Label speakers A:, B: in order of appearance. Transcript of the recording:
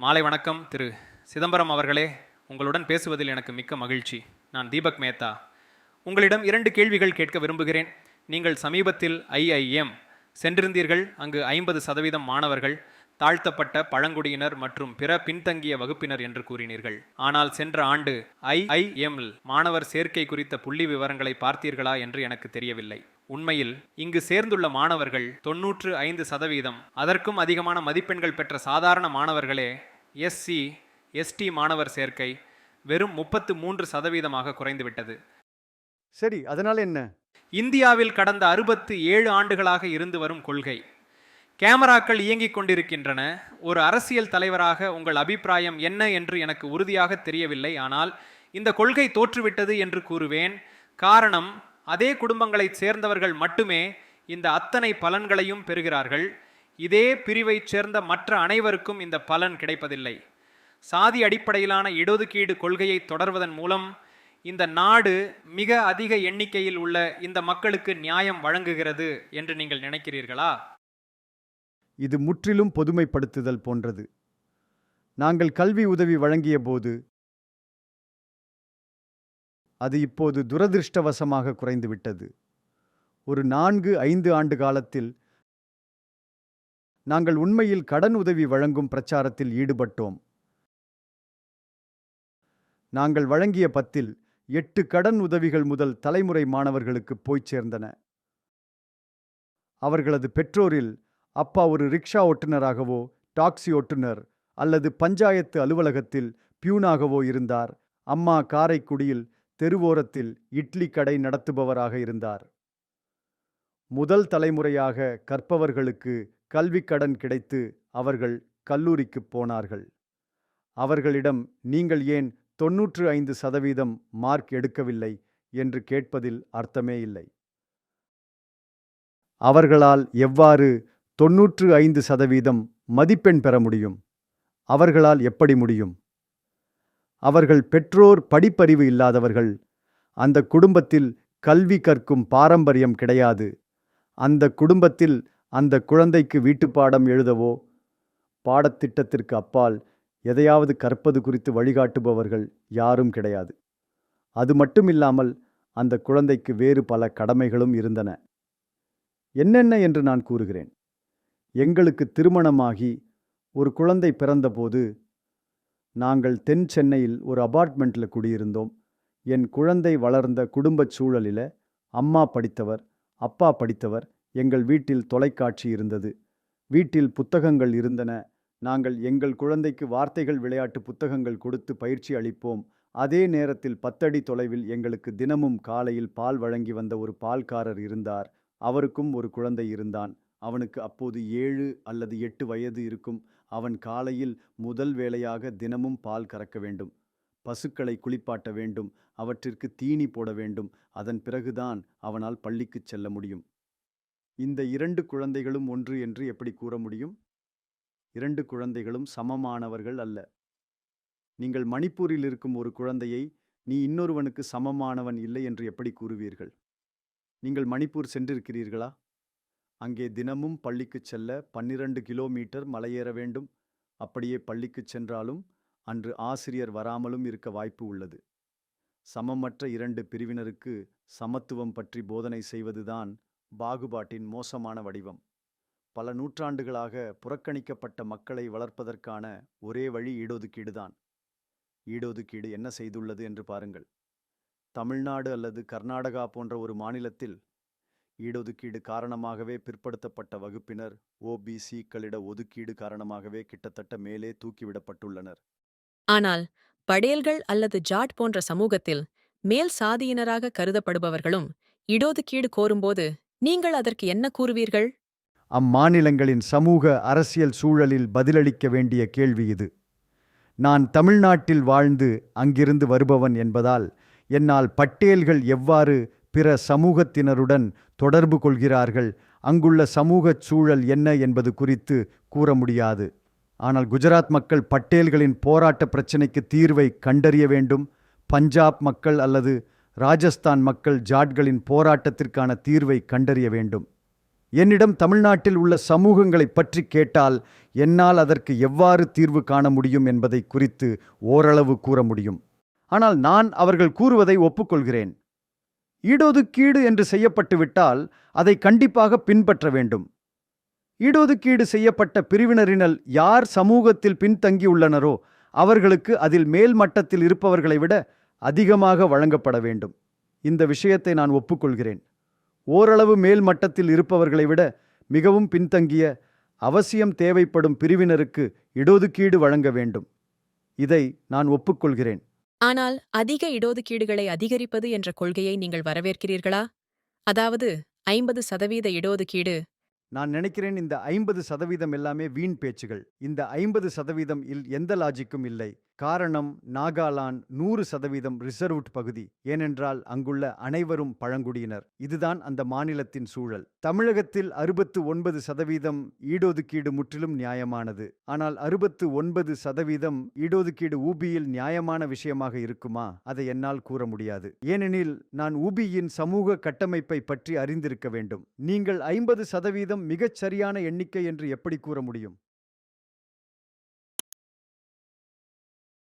A: மாலை வணக்கம் திரு சிதம்பரம் அவர்களே. உங்களுடன் பேசுவதில் எனக்கு மிக்க மகிழ்ச்சி. நான் தீபக் மேத்தா. உங்களிடம் இரண்டு கேள்விகள் கேட்க விரும்புகிறேன். நீங்கள் சமீபத்தில் ஐஐஎம் சென்றிருந்தீர்கள். அங்கு ஐம்பது சதவீதம் மாணவர்கள் தாழ்த்தப்பட்ட பழங்குடியினர் மற்றும் பிற பின்தங்கிய வகுப்பினர் என்று கூறினீர்கள். ஆனால் சென்ற ஆண்டு ஐஐஎம் மாணவர் சேர்க்கை குறித்த புள்ளி விவரங்களை பார்த்தீர்களா என்று எனக்கு தெரியவில்லை. உண்மையில் இங்கு சேர்ந்துள்ள மாணவர்கள் தொன்னூற்று ஐந்து சதவீதம். அதற்கும் அதிகமான மதிப்பெண்கள் பெற்ற சாதாரண மாணவர்களே எஸ்சி எஸ்டி மாணவர் சேர்க்கை வெறும் முப்பத்து மூன்று சதவீதமாக குறைந்துவிட்டது.
B: சரி அதனால என்ன?
A: இந்தியாவில் கடந்த அறுபத்து ஏழு ஆண்டுகளாக இருந்து வரும் கொள்கை. கேமராக்கள் இயங்கிக் கொண்டிருக்கின்றன. ஒரு அரசியல் தலைவராக உங்கள் அபிப்பிராயம் என்ன என்று எனக்கு உறுதியாக தெரியவில்லை. ஆனால் இந்த கொள்கை தோற்றுவிட்டது என்று கூறுவேன். காரணம் அதே குடும்பங்களைச் சேர்ந்தவர்கள் மட்டுமே இந்த அத்தனை பலன்களையும் பெறுகிறார்கள். இதே பிரிவைச் சேர்ந்த மற்ற அனைவருக்கும் இந்த பலன் கிடைப்பதில்லை. சாதி அடிப்படையிலான இடஒதுக்கீடு கொள்கையை தொடர்வதன் மூலம் இந்த நாடு மிக அதிக எண்ணிக்கையில் உள்ள இந்த மக்களுக்கு நியாயம் வழங்குகிறது என்று நீங்கள் நினைக்கிறீர்களா?
B: இது முற்றிலும் பொதுமைப்படுத்துதல் போன்றது. நாங்கள் கல்வி உதவி வழங்கிய போது அது இப்போது துரதிருஷ்டவசமாக குறைந்துவிட்டது. ஒரு நான்கு ஐந்து ஆண்டு காலத்தில் நாங்கள் உண்மையில் கடன் உதவி வழங்கும் பிரச்சாரத்தில் ஈடுபட்டோம். நாங்கள் வழங்கிய பத்தில் எட்டு கடன் உதவிகள் முதல் தலைமுறை மாணவர்களுக்கு போய்ச் சேர்ந்தன. அவர்களது பெற்றோரில் அப்பா ஒரு ரிக்ஷா ஓட்டுநராகவோ டாக்ஸி ஓட்டுநர் அல்லது பஞ்சாயத்து அலுவலகத்தில் பியூனாகவோ இருந்தார். அம்மா காரைக்குடியில் தெருவோரத்தில் இட்லி கடை நடத்துபவராக இருந்தார். முதல் தலைமுறையாக கற்பவர்களுக்கு கல்விக் கடன் கிடைத்து அவர்கள் கல்லூரிக்குப் போனார்கள். அவர்களிடம் நீங்கள் ஏன் தொன்னூற்று ஐந்து சதவீதம் மார்க் எடுக்கவில்லை? என்று கேட்பதில் அர்த்தமே இல்லை. அவர்களால் எவ்வாறு தொன்னூற்று ஐந்து சதவீதம் மதிப்பெண் பெற முடியும்? அவர்களால் எப்படி முடியும்? அவர்கள் பெற்றோர் படிப்பறிவு இல்லாதவர்கள். அந்த குடும்பத்தில் கல்வி கற்கும் பாரம்பரியம் கிடையாது. அந்த குடும்பத்தில் அந்த குழந்தைக்கு வீட்டுப்பாடம் எழுதவோ பாடத்திட்டத்திற்கு அப்பால் எதையாவது கற்பது குறித்து வழிகாட்டுபவர்கள் யாரும் கிடையாது. அது மட்டுமில்லாமல் அந்த குழந்தைக்கு வேறு பல கடமைகளும் இருந்தன. என்னென்ன என்று நான் கூறுகிறேன். எங்களுக்கு திருமணமாகி ஒரு குழந்தை பிறந்தபோது நாங்கள் தென் சென்னையில் ஒரு அபார்ட்மெண்ட்டில் குடியிருந்தோம். என் குழந்தை வளர்ந்த குடும்பச் சூழலில் அம்மா படித்தவர் அப்பா படித்தவர் எங்கள் வீட்டில் தொலைக்காட்சி இருந்தது. வீட்டில் புத்தகங்கள் இருந்தன. நாங்கள் எங்கள் குழந்தைக்கு வார்த்தைகள் விளையாட்டு புத்தகங்கள் கொடுத்து பயிற்சி அளிப்போம். அதே நேரத்தில் பத்தடி தொலைவில் எங்களுக்கு தினமும் காலையில் பால் வழங்கி வந்த ஒரு பால்காரர் இருந்தார். அவருக்கும் ஒரு குழந்தை இருந்தான். அவனுக்கு அப்போது ஏழு அல்லது எட்டு வயது இருக்கும். அவன் காலையில் முதல் வேளையாக தினமும் பால் கறக்க வேண்டும். பசுக்களை குளிப்பாட்ட வேண்டும். அவற்றிற்கு தீனி போட வேண்டும். அதன் பிறகுதான் அவனால் பள்ளிக்குச் செல்ல முடியும். இந்த இரண்டு குழந்தைகளும் ஒன்று என்று எப்படி கூற முடியும்? இரண்டு குழந்தைகளும் சமமானவர்கள் அல்ல. நீங்கள் மணிப்பூரில் இருக்கும் ஒரு குழந்தையை நீ இன்னொருவனுக்கு சமமானவன் இல்லை என்று எப்படி கூறுவீர்கள்? நீங்கள் மணிப்பூர் சென்றிருக்கிறீர்களா? அங்கே தினமும் பள்ளிக்குச் செல்ல பன்னிரண்டு கிலோமீட்டர் மலையேற வேண்டும். அப்படியே பள்ளிக்குச் சென்றாலும் அன்று ஆசிரியர் வராமலும் இருக்க வாய்ப்பு உள்ளது. சமமற்ற இரண்டு பிரிவினருக்கு சமத்துவம் பற்றி போதனை செய்வதுதான் பாகுபாட்டின் மோசமான வடிவம். பல நூற்றாண்டுகளாக புறக்கணிக்கப்பட்ட மக்களை வளர்ப்பதற்கான ஒரே வழி ஈடொதுக்கீடுதான் ஈடொதுக்கீடு என்ன செய்துள்ளது என்று பாருங்கள். தமிழ்நாடு அல்லது கர்நாடகா போன்ற ஒரு மாநிலத்தில் ஈடொதுக்கீடு காரணமாகவே பிற்படுத்தப்பட்ட வகுப்பினர் ஓபிசிக்களிட ஒதுக்கீடு காரணமாகவே கிட்டத்தட்ட மேலே தூக்கிவிடப்பட்டுள்ளனர்.
C: ஆனால் படேல்கள் அல்லது ஜாட் போன்ற சமூகத்தில் மேல் சாதியினராக கருதப்படுபவர்களும் இடஒதுக்கீடு கோரும்போது நீங்கள் அதற்கு என்ன கூறுவீர்கள்?
B: அம்மாநிலங்களின் சமூக அரசியல் சூழலில் பதிலளிக்க வேண்டிய கேள்வி இது. நான் தமிழ்நாட்டில் வாழ்ந்து அங்கிருந்து வருபவன் என்பதால் என்னால் பட்டேல்கள் எவ்வாறு பிற சமூகத்தினருடன் தொடர்பு கொள்கிறார்கள். அங்குள்ள சமூகச் சூழல் என்ன என்பது குறித்து கூற முடியாது. ஆனால் குஜராத் மக்கள் பட்டேல்களின் போராட்ட பிரச்சினைக்கு தீர்வை கண்டறிய வேண்டும். பஞ்சாப் மக்கள் அல்லது ராஜஸ்தான் மக்கள் ஜாட்களின் போராட்டத்திற்கான தீர்வை கண்டறிய வேண்டும். என்னிடம் தமிழ்நாட்டில் உள்ள சமூகங்களைப் பற்றி கேட்டால் என்னால் அதற்கு எவ்வாறு தீர்வு காண முடியும் என்பதை குறித்து ஓரளவு கூற முடியும். ஆனால் நான் அவர்கள் கூறுவதை ஒப்புக்கொள்கிறேன். ஈடொதுக்கீடு என்று செய்யப்பட்டுவிட்டால் அதை கண்டிப்பாக பின்பற்ற வேண்டும். ஈடொதுக்கீடு செய்யப்பட்ட பிரிவினரினல் யார் சமூகத்தில் பின்தங்கியுள்ளனரோ அவர்களுக்கு அதில் மேல் மட்டத்தில் இருப்பவர்களை விட அதிகமாக வழங்கப்பட வேண்டும். இந்த விஷயத்தை நான் ஒப்புக்கொள்கிறேன். ஓரளவு மேல் மட்டத்தில் இருப்பவர்களை விட மிகவும் பின்தங்கிய அவசியம் தேவைப்படும் பிரிவினருக்கு இடஒதுக்கீடு வழங்க வேண்டும். இதை நான் ஒப்புக்கொள்கிறேன்.
C: ஆனால் அதிக இடஒதுக்கீடுகளை அதிகரிப்பது என்ற கொள்கையை நீங்கள் வரவேற்கிறீர்களா? அதாவது ஐம்பது சதவீத இடஒதுக்கீடு.
B: நான் நினைக்கிறேன் இந்த ஐம்பது சதவீதம் எல்லாமே வீண் பேச்சுகள். இந்த ஐம்பது சதவீதம் இல் எந்த லாஜிக்கும் இல்லை. காரணம் நாகாலாந்து நூறு சதவீதம் ரிசர்வ்ட் பகுதி. ஏனென்றால் அங்குள்ள அனைவரும் பழங்குடியினர். இதுதான் அந்த மாநிலத்தின் சூழல். தமிழகத்தில் அறுபத்து ஒன்பது சதவீதம் ஈடொதுக்கீடு முற்றிலும் நியாயமானது. ஆனால் அறுபத்து ஒன்பது சதவீதம் ஈடொதுக்கீடு ஊபியில் நியாயமான விஷயமாக இருக்குமா? அதை என்னால் கூற முடியாது. ஏனெனில் நான் ஊபியின் சமூக கட்டமைப்பை பற்றி அறிந்திருக்க வேண்டும். நீங்கள் ஐம்பது சதவீதம் மிகச் சரியான எண்ணிக்கை என்று எப்படி கூற முடியும்?